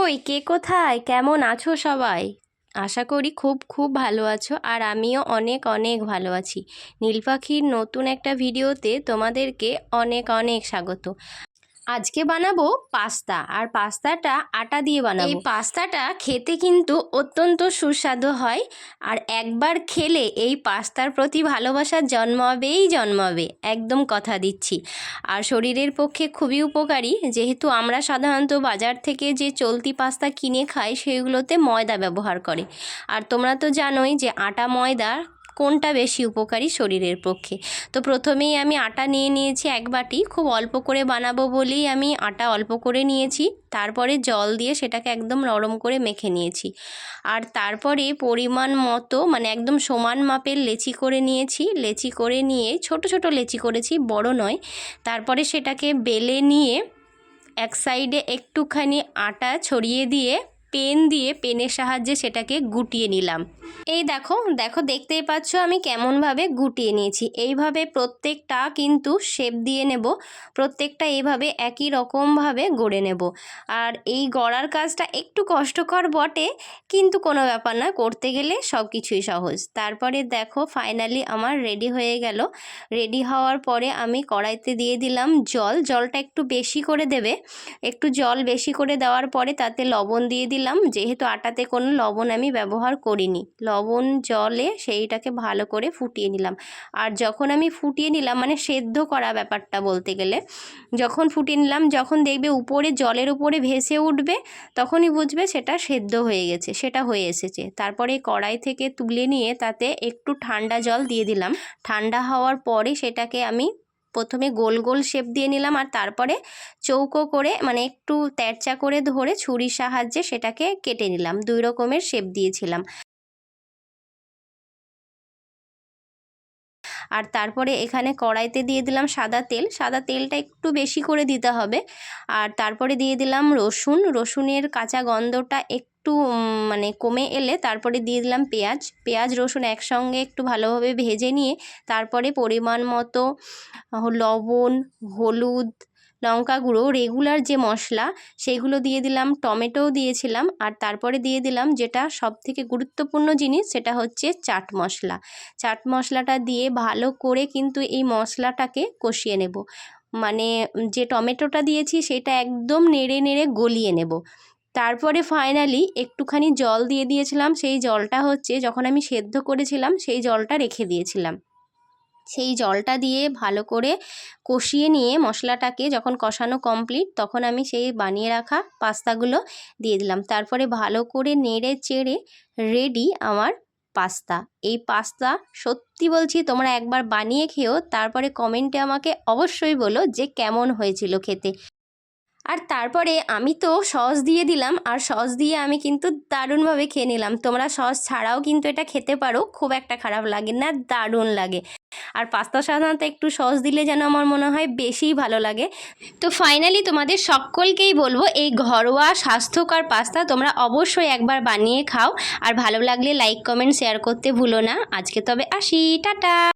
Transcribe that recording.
কই কে কোথায়? কেমন আছো সবাই? আশা করি খুব খুব ভালো আছো আর আমিও অনেক অনেক ভালো আছি। নীল পাখির নতুন একটা ভিডিওতে তোমাদেরকে অনেক অনেক স্বাগত। আজকে বানাবো পাস্তা। আর পাস্তাটা আটা দিয়ে বানাবো। এই পাস্তাটা খেতে কিন্তু অত্যন্ত সুস্বাদু হয়। আর একবার খেলে এই পাস্তার প্রতি ভালোবাসা জন্মাবেই জন্মাবে। একদম কথা দিচ্ছি। আর শরীরের পক্ষে খুবই উপকারী। যেহেতু আমরা সাধারণত বাজার থেকে যে চলতি পাস্তা কিনে খাই, সেগুলোতে ময়দা ব্যবহার করে। আর তোমরা তো জানোই যে আটা ময়দা কোনটা বেশি উপকারী শরীরের পক্ষে? তো প্রথমেই আমি আটা নিয়ে নিয়েছি এক বাটি, খুব অল্প করে বানাবো বলেই আমি আটা অল্প করে নিয়েছি। তারপরে জল দিয়ে সেটাকে একদম নরম করে মেখে নিয়েছি। আর তারপরে পরিমাণ মতো মানে একদম সমান মাপের লেচি করে নিয়েছি। লেচি করে নিয়ে, ছোট ছোট লেচি করেছি, বড় নয়। তারপরে সেটাকে বেলে নিয়ে এক সাইডে একটুখানি আটা ছড়িয়ে দিয়ে পেন দিয়ে পেনের সাহায্যে সেটাকে গুটিয়ে নিলাম। এই দেখো দেখো, দেখতেই পাচ্ছ আমি কেমনভাবে গুটিয়ে নিয়েছি। এইভাবে প্রত্যেকটা কিন্তু শেপ দিয়ে নেব, প্রত্যেকটা এইভাবে একই রকমভাবে গড়ে নেব। আর এই গড়ার কাজটা একটু কষ্টকর বটে, কিন্তু কোনো ব্যাপার না, করতে গেলে সব কিছুই সহজ। তারপরে দেখো ফাইনালি আমার রেডি হয়ে গেল। রেডি হওয়ার পরে আমি কড়াইতে দিয়ে দিলাম জল। জলটা একটু বেশি করে দেবে। একটু জল বেশি করে দেওয়ার পরে তাতে লবণ দিয়ে দিলাম। যেহেতু আটাতে কোনো লবণ আমি ব্যবহার করিনি। লবণ জলে সেইটাকে ভালো করে ফুটিয়ে নিলাম। আর যখন আমি ফুটিয়ে নিলাম মানে সেদ্ধ করা ব্যাপারটা বলতে গেলে, যখন ফুটিয়ে নিলাম, যখন দেখবে উপরে জলের উপরে ভেসে উঠবে, তখনই বুঝবে সেটা সেদ্ধ হয়ে গেছে, সেটা হয়ে এসেছে। তারপরে কড়াই থেকে তুলে নিয়ে তাতে একটু ঠান্ডা জল দিয়ে দিলাম। ঠান্ডা হওয়ার পরে সেটাকে আমি প্রথমে গোল গোল শেপ দিয়ে নিলাম আর তারপরে চৌকো করে মানে একটু তেরচা করে ধরে ছুরির সাহায্যে সেটাকে কেটে নিলাম। দুই রকমের শেপ দিয়েছিলাম। আর তারপরে এখানে কড়াইতে দিয়ে দিলাম সাদা তেল। সাদা তেলটা একটু বেশি করে দিতে হবে। আর তারপরে দিয়ে দিলাম রসুন। রসুনের কাঁচা গন্ধটা একটু মানে কমে এলে তারপরে দিয়ে দিলাম পেঁয়াজ। পেঁয়াজ, রসুন একসঙ্গে একটু ভালোভাবে ভেজে নিয়ে তারপরে পরিমাণ মতো লবণ, হলুদ লঙ্কা গুঁড়ো রেগুলার যে মশলা, সেগুলো দিয়ে দিলাম, টমেটোও দিয়েছিলাম, আর তারপরে দিয়ে দিলাম যেটা সব থেকে গুরুত্বপূর্ণ জিনিস, সেটা হচ্ছে চাট মশলা। চাট মশলাটা দিয়ে ভালো করে কিন্তু এই মশলাটাকে কষিয়ে নেব। মানে যে টমেটোটা দিয়েছি, সেটা একদম নেড়ে নেড়ে গলিয়ে নেব। তারপরে ফাইনালি একটুখানি জল দিয়ে দিয়েছিলাম, সেই জলটা হচ্ছে যখন আমি সেদ্ধ করেছিলাম, সেই জলটা রেখে দিয়েছিলাম। সেই জলটা দিয়ে ভালো করে কষিয়ে নিয়ে মশলাটাকে যখন কষানো কমপ্লিট তখন আমি সেই বানিয়ে রাখা পাস্তাগুলো দিয়ে দিলাম। তারপরে ভালো করে নেড়ে চেড়ে রেডি আমার পাস্তা। এই পাস্তা সত্যি বলছি, তোমরা একবার বানিয়ে খেও তারপরে কমেন্টে আমাকে অবশ্যই বলো যে কেমন হয়েছিল খেতে। আর তারপরে আমি তো সস দিয়ে দিলাম, আর সস দিয়ে আমি কিন্তু দারুণভাবে খেয়ে নিলাম। তোমরা সস ছাড়াও কিন্তু এটা খেতে পারো, খুব একটা খারাপ লাগে না, দারুণ লাগে। আর পাস্তা সাধারণত একটু সস দিলে যেন আমার মনে হয় বেশিই ভালো লাগে। তো ফাইনালি তোমাদের সকলকেই বলব, এই ঘরোয়া স্বাস্থ্যকর পাস্তা তোমরা অবশ্যই একবার বানিয়ে খাও। আর ভালো লাগলে লাইক কমেন্ট শেয়ার করতে ভুলো না। আজকে তবে আসি, টাটা!